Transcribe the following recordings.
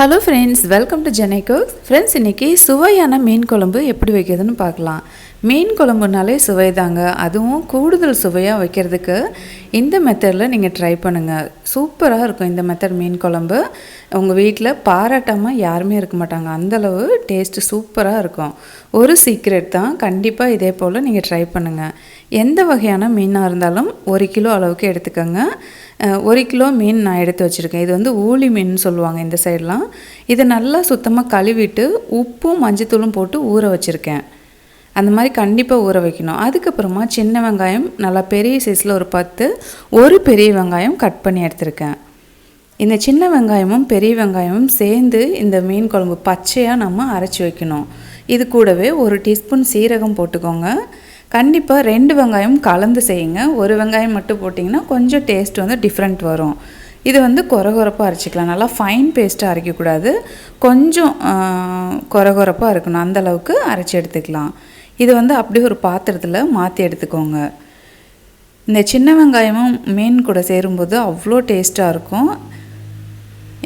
Hello friends welcome to Jenai cooks friends இன்றைக்கி சுவையான மீன் குழம்பு எப்படி வைக்கிறதுன்னு பார்க்கலாம். மீன் குழம்புனாலே சுவை தாங்க. அதுவும் கூடுதல் சுவையாக வைக்கிறதுக்கு இந்த மெத்தடில் நீங்கள் ட்ரை பண்ணுங்கள் சூப்பராக இருக்கும் இந்த மெத்தட் மீன் குழம்பு. உங்கள் வீட்டில் பாராட்டாமல் யாருமே இருக்க மாட்டாங்க. அந்தளவு டேஸ்ட்டு சூப்பராக இருக்கும். ஒரு சீக்ரெட் தான். கண்டிப்பாக இதே போல் நீங்கள் ட்ரை பண்ணுங்கள் எந்த வகையான மீனாக இருந்தாலும் ஒரு கிலோ அளவுக்கு எடுத்துக்கோங்க. ஒரு கிலோ மீன் நான் எடுத்து வச்சுருக்கேன். இது வந்து ஊளி மீன் சொல்லுவாங்க இந்த சைட்லாம். இதை நல்லா சுத்தமாக கழுவிட்டு உப்பும் மஞ்சத்தூளும் போட்டு ஊற வச்சுருக்கேன். அந்த மாதிரி கண்டிப்பாக ஊற வைக்கணும். அதுக்கப்புறமா சின்ன வெங்காயம் நல்லா பெரிய சைஸில் ஒரு பத்து ஒரு பெரிய வெங்காயம் கட் பண்ணி எடுத்திருக்கேன். இந்த சின்ன வெங்காயமும் பெரிய வெங்காயமும் சேர்ந்து இந்த மீன் குழம்பு பச்சையாக நம்ம அரைச்சி வைக்கணும். இது கூடவே ஒரு டீஸ்பூன் சீரகம் போட்டுக்கோங்க. கண்டிப்பாக ரெண்டு வெங்காயம் கலந்து செய்யுங்க. ஒரு வெங்காயம் மட்டும் போட்டிங்கன்னா கொஞ்சம் டேஸ்ட் வந்து டிஃப்ரெண்ட் வரும். இது வந்து குறகுறப்பாக அரைச்சிக்கலாம். நல்லா ஃபைன் பேஸ்ட்டாக அரைக்கக்கூடாது. கொஞ்சம் குறகுறப்பாக இருக்கணும். அந்தளவுக்கு அரைச்சி எடுத்துக்கலாம். இது வந்து அப்படியே ஒரு பாத்திரத்தில் மாற்றி எடுத்துக்கோங்க. இந்த சின்ன வெங்காயமும் மீன் கூட சேரும்போது அவ்வளோ டேஸ்ட்டாக இருக்கும்.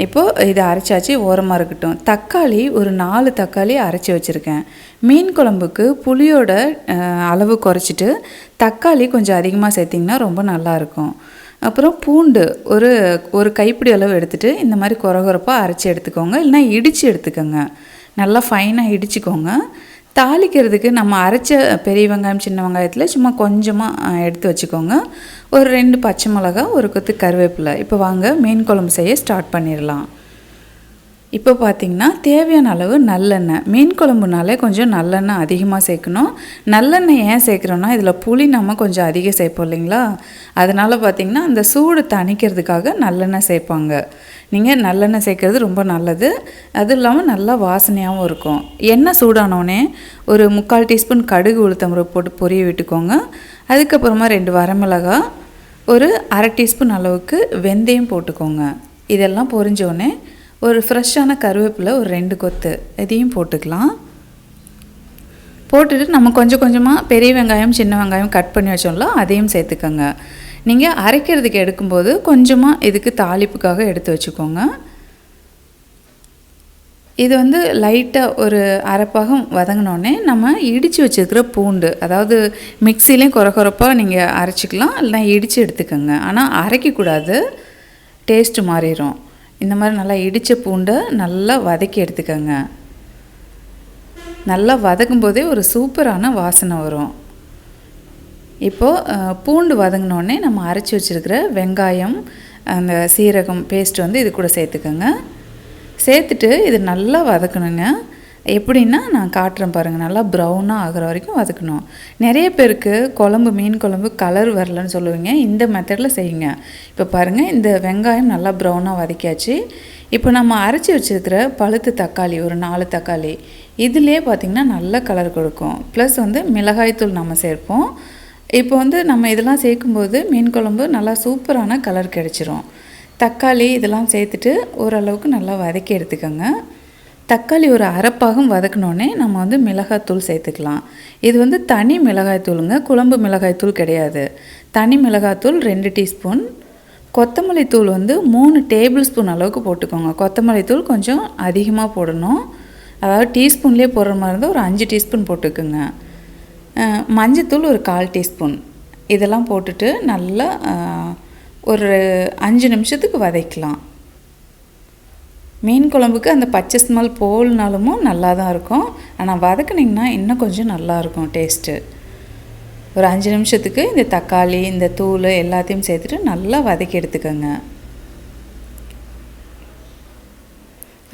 இப்போது இதை அரைச்சாச்சு ஓரமாக இருக்கட்டும். தக்காளி ஒரு நாலு தக்காளி அரைச்சி வச்சுருக்கேன். மீன் குழம்புக்கு புளியோட அளவு குறைச்சிட்டு தக்காளி கொஞ்சம் அதிகமாக சேர்த்திங்கன்னா ரொம்ப நல்லாயிருக்கும் அப்புறம் பூண்டு ஒரு ஒரு கைப்பிடி அளவு எடுத்துகிட்டு இந்த மாதிரி குறகுறப்பாக அரைச்சி எடுத்துக்கோங்க. இல்லைன்னா இடித்து எடுத்துக்கோங்க. நல்லா ஃபைனாக இடிச்சுக்கோங்க. தாளிக்கிறதுக்கு நம்ம அரைச்ச பெரிய வெங்காயம் சின்ன வெங்காயத்தில் சும்மா கொஞ்சமாக எடுத்து வச்சுக்கோங்க. ஒரு ரெண்டு பச்சை மிளகா ஒரு கொத்து கருவேப்பிலை. இப்போ வாங்க மீன் குழம்பு செய்ய ஸ்டார்ட் பண்ணிடலாம். இப்போ பார்த்திங்கன்னா தேவையான அளவு நல்லெண்ணெய். மீன் குழம்புனாலே கொஞ்சம் நல்லெண்ணெய் அதிகமாக சேர்க்கணும். நல்லெண்ணெய் ஏன் சேர்க்குறோன்னா இதில் புளி நம்ம கொஞ்சம் அதிகம் சேர்ப்போம் இல்லைங்களா? அதனால் பார்த்தீங்கன்னா அந்த சூடு தணிக்கிறதுக்காக நல்லெண்ணெய் சேர்ப்பாங்க. நீங்கள் நல்லெண்ணெய் சேர்க்குறது ரொம்ப நல்லது. அதுவும் இல்லாமல் நல்லா வாசனையாகவும் இருக்கும். எண்ணெய் சூடானோடனே ஒரு முக்கால் டீஸ்பூன் கடுகு உளுத்தம்பருப்பு போட்டு பொரிய விட்டுக்கோங்க. அதுக்கப்புறமா ரெண்டு வரமிளகா ஒரு அரை டீஸ்பூன் அளவுக்கு வெந்தயம் போட்டுக்கோங்க. இதெல்லாம் பொரிஞ்சோடனே ஒரு ஃப்ரெஷ்ஷான கருவேப்பிலை ஒரு ரெண்டு கொத்து இதையும் போட்டுக்கலாம். போட்டுட்டு நம்ம கொஞ்சம் கொஞ்சமாக பெரிய வெங்காயம் சின்ன வெங்காயம் கட் பண்ணி வச்சோம்ல அதையும் சேர்த்துக்கோங்க. நீங்கள் அரைக்கிறதுக்கு எடுக்கும்போது கொஞ்சமாக இதுக்கு தாளிப்புக்காக எடுத்து வச்சுக்கோங்க. இது வந்து லைட்டாக ஒரு அரைப்பாகம் வதங்கினோடனே நம்ம இடித்து வச்சுருக்கிற பூண்டு அதாவது மிக்சிலையும் குறை குறைப்பாக நீங்கள் அரைச்சிக்கலாம் இல்லைனா இடித்து எடுத்துக்கோங்க. ஆனால் அரைக்கக்கூடாது டேஸ்ட்டு மாறிடும் இந்த மாதிரி நல்லா இடித்த பூண்டை நல்லா வதக்கி எடுத்துக்கோங்க. நல்லா வதக்கும் போதே ஒரு சூப்பரான வாசனை வரும். இப்போது பூண்டு வதங்கினோடனே நம்ம அரைச்சி வச்சுருக்கிற வெங்காயம் அந்த சீரகம் பேஸ்ட் வந்து இது கூட சேர்த்துக்கோங்க. சேர்த்துட்டு இது நல்லா வதக்கணுங்க. எப்படின்னா நான் காட்டுறேன் பாருங்கள் நல்லா ப்ரௌனாக ஆகிற வரைக்கும் வதக்கணும். நிறைய பேருக்கு குழம்பு மீன் குழம்பு கலர் வரலன்னு சொல்லுவீங்க. இந்த மெத்தடில் செய்யுங்க. இப்போ பாருங்கள் இந்த வெங்காயம் நல்லா ப்ரௌனாக வதக்கியாச்சு. இப்போ நம்ம அரைச்சி வச்சுருக்கிற பழுத்து தக்காளி ஒரு நாலு தக்காளி இதுலேயே பார்த்திங்கன்னா நல்ல கலர் கொடுக்கும். ப்ளஸ் வந்து மிளகாய்த்தூள் நம்ம சேர்ப்போம். இப்போ வந்து நம்ம இதெல்லாம் சேர்க்கும்போது மீன் குழம்பு நல்லா சூப்பரான கலர் கிடச்சிரும். தக்காளி இதெல்லாம் சேர்த்துட்டு ஓரளவுக்கு நல்லா வதக்கி எடுத்துக்கோங்க. தக்காளி ஒரு அரைப்பாகம் வதக்கினோடனே நம்ம வந்து மிளகாய்த்தூள் சேர்த்துக்கலாம். இது வந்து தனி மிளகாய்த்தூளுங்க குழம்பு மிளகாய்த்தூள் கிடையாது. தனி மிளகாய்த்தூள் ரெண்டு டீஸ்பூன். கொத்தமல்லி தூள் வந்து மூணு டேபிள் ஸ்பூன் அளவுக்கு போட்டுக்கோங்க. கொத்தமல்லி தூள் கொஞ்சம் அதிகமாக போடணும். அதாவது டீஸ்பூன்லேயே போடுற மாதிரி இருந்தால் ஒரு அஞ்சு டீஸ்பூன் போட்டுக்கோங்க. மஞ்சத்தூள் ஒரு கால் டீஸ்பூன். இதெல்லாம் போட்டுட்டு நல்லா ஒரு அஞ்சு நிமிஷத்துக்கு வதக்கலாம். மீன் குழம்புக்கு அந்த பச்சை ஸ்மெல் போல்னாலும் நல்லா தான் இருக்கும். ஆனால் வதக்குனிங்கன்னா இன்னும் கொஞ்சம் நல்லா இருக்கும் டேஸ்ட்டு. ஒரு அஞ்சு நிமிஷத்துக்கு இந்த தக்காளி இந்த தூள் எல்லாத்தையும் சேர்த்துட்டு நல்லா வதக்கி எடுத்துக்கோங்க.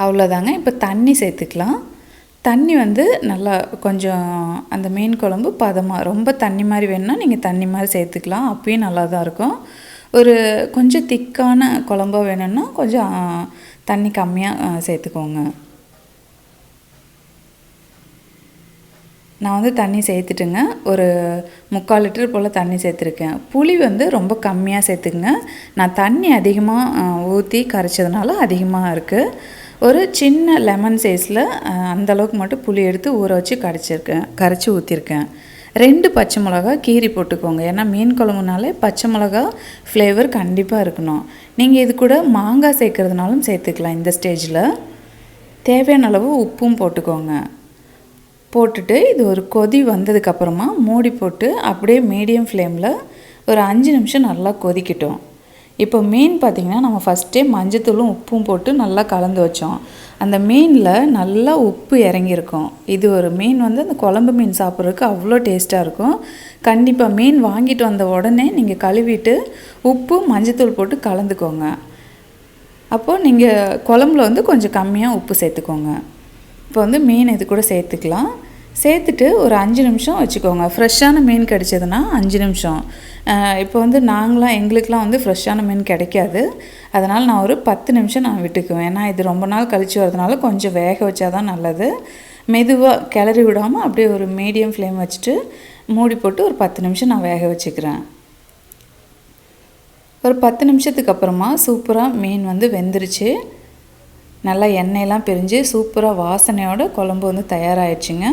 அவ்வளோதாங்க. இப்போ தண்ணி சேர்த்துக்கலாம். தண்ணி வந்து நல்லா கொஞ்சம் அந்த மீன் குழம்பு பதமாக ரொம்ப தண்ணி மாதிரி வேணும்னா நீங்கள் தண்ணி மாதிரி சேர்த்துக்கலாம். அப்பயும் நல்லா தான் இருக்கும். ஒரு கொஞ்சம் திக்கான குழம்பாக வேணும்னா கொஞ்சம் தண்ணி கம்மியாக சேர்த்துக்கோங்க. நான் வந்து தண்ணி சேர்த்துட்டுங்க. ஒரு முக்கால் லிட்டர் போல் தண்ணி சேர்த்துருக்கேன். புளி வந்து ரொம்ப கம்மியாக சேர்த்துக்குங்க. நான் தண்ணி அதிகமாக ஊற்றி கரைச்சதுனால அதிகமாக இருக்குது ஒரு சின்ன லெமன் சைஸில் அந்தளவுக்கு மட்டும் புளி எடுத்து ஊற வச்சு கரைச்சிருக்கேன் கரைச்சி ஊற்றிருக்கேன் ரெண்டு பச்சை மிளகா கீரி போட்டுக்கோங்க. ஏன்னா மீன் குழம்புனாலே பச்சை மிளகா ஃப்ளேவர் கண்டிப்பாக இருக்கணும். நீங்கள் இது கூட மாங்காய் சேர்க்குறதுனாலும் சேர்த்துக்கலாம் இந்த ஸ்டேஜில் தேவையான அளவு உப்பும் போட்டுக்கோங்க. போட்டுட்டு இது ஒரு கொதி வந்ததுக்கப்புறமா மூடி போட்டு அப்படியே மீடியம் ஃப்ளேமில் ஒரு அஞ்சு நிமிஷம் நல்லா கொதிக்கட்டும். இப்போ மீன் பார்த்திங்கன்னா நம்ம ஃபஸ்ட்டே மஞ்சத்தூளும் உப்பும் போட்டு நல்லா கலந்து வச்சோம். அந்த மீனில் நல்லா உப்பு இறங்கியிருக்கும். இது ஒரு மீன் வந்து அந்த குழம்பு மீன் சாப்பிட்றதுக்கு அவ்வளோ டேஸ்ட்டாக இருக்கும். கண்டிப்பாக மீன் வாங்கிட்டு வந்த உடனே நீங்கள் கழுவிட்டு உப்பு மஞ்சத்தூள் போட்டு கலந்துக்கோங்க. அப்போது நீங்கள் குழம்புல வந்து கொஞ்சம் கம்மியாக உப்பு சேர்த்துக்கோங்க. இப்போ வந்து மீன் இது கூட சேர்த்துக்கலாம். சேர்த்துட்டு ஒரு அஞ்சு நிமிஷம் வச்சுக்கோங்க. ஃப்ரெஷ்ஷான மீன் கிடைச்சதுன்னா அஞ்சு நிமிஷம். இப்போ வந்து நாங்களாம் எங்களுக்கெலாம் வந்து ஃப்ரெஷ்ஷான மீன் கிடைக்காது. அதனால் நான் ஒரு பத்து நிமிஷம் நான் விட்டுக்குவேன். ஏன்னா இது ரொம்ப நாள் கழித்து வரதுனால கொஞ்சம் வேக வச்சா தான் நல்லது. மெதுவாக கிளறி விடாமல் அப்படியே ஒரு மீடியம் ஃப்ளேம் வச்சுட்டு மூடி போட்டு ஒரு பத்து நிமிஷம் நான் வேக வச்சுக்கிறேன். ஒரு பத்து நிமிஷத்துக்கு அப்புறமா சூப்பராக மீன் வந்து வெந்துருச்சு. நல்லா எண்ணெயெல்லாம் பிரிஞ்சு சூப்பராக வாசனையோட குழம்பு வந்து தயாராகிடுச்சிங்க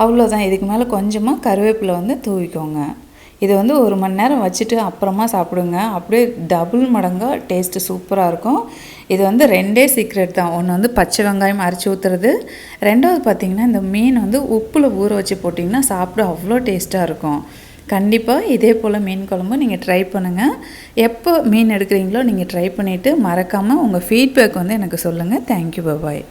அவ்வளோதான் இதுக்கு மேலே கொஞ்சமாக கருவேப்பிலை வந்து தூவிக்கோங்க. இதை வந்து ஒரு மணி நேரம் வச்சுட்டு அப்புறமா சாப்பிடுங்க. அப்படியே டபுள் மடங்காக டேஸ்ட்டு சூப்பராக இருக்கும். இது வந்து ரெண்டே சீக்ரெட் தான். ஒன்று வந்து பச்சை வெங்காயம் அரைச்சி ஊற்றுறது ரெண்டாவது பார்த்திங்கன்னா இந்த மீன் வந்து உப்பில் ஊற வச்சு போட்டிங்கன்னா சாப்பிட அவ்வளோ டேஸ்ட்டாக இருக்கும். கண்டிப்பாக இதே போல் மீன் குழம்பு நீங்கள் ட்ரை பண்ணுங்கள் எப்போ மீன் எடுக்கிறீங்களோ நீங்கள் ட்ரை பண்ணிவிட்டு மறக்காமல் உங்கள் ஃபீட்பேக் வந்து எனக்கு சொல்லுங்கள் தேங்க்யூ பபாய்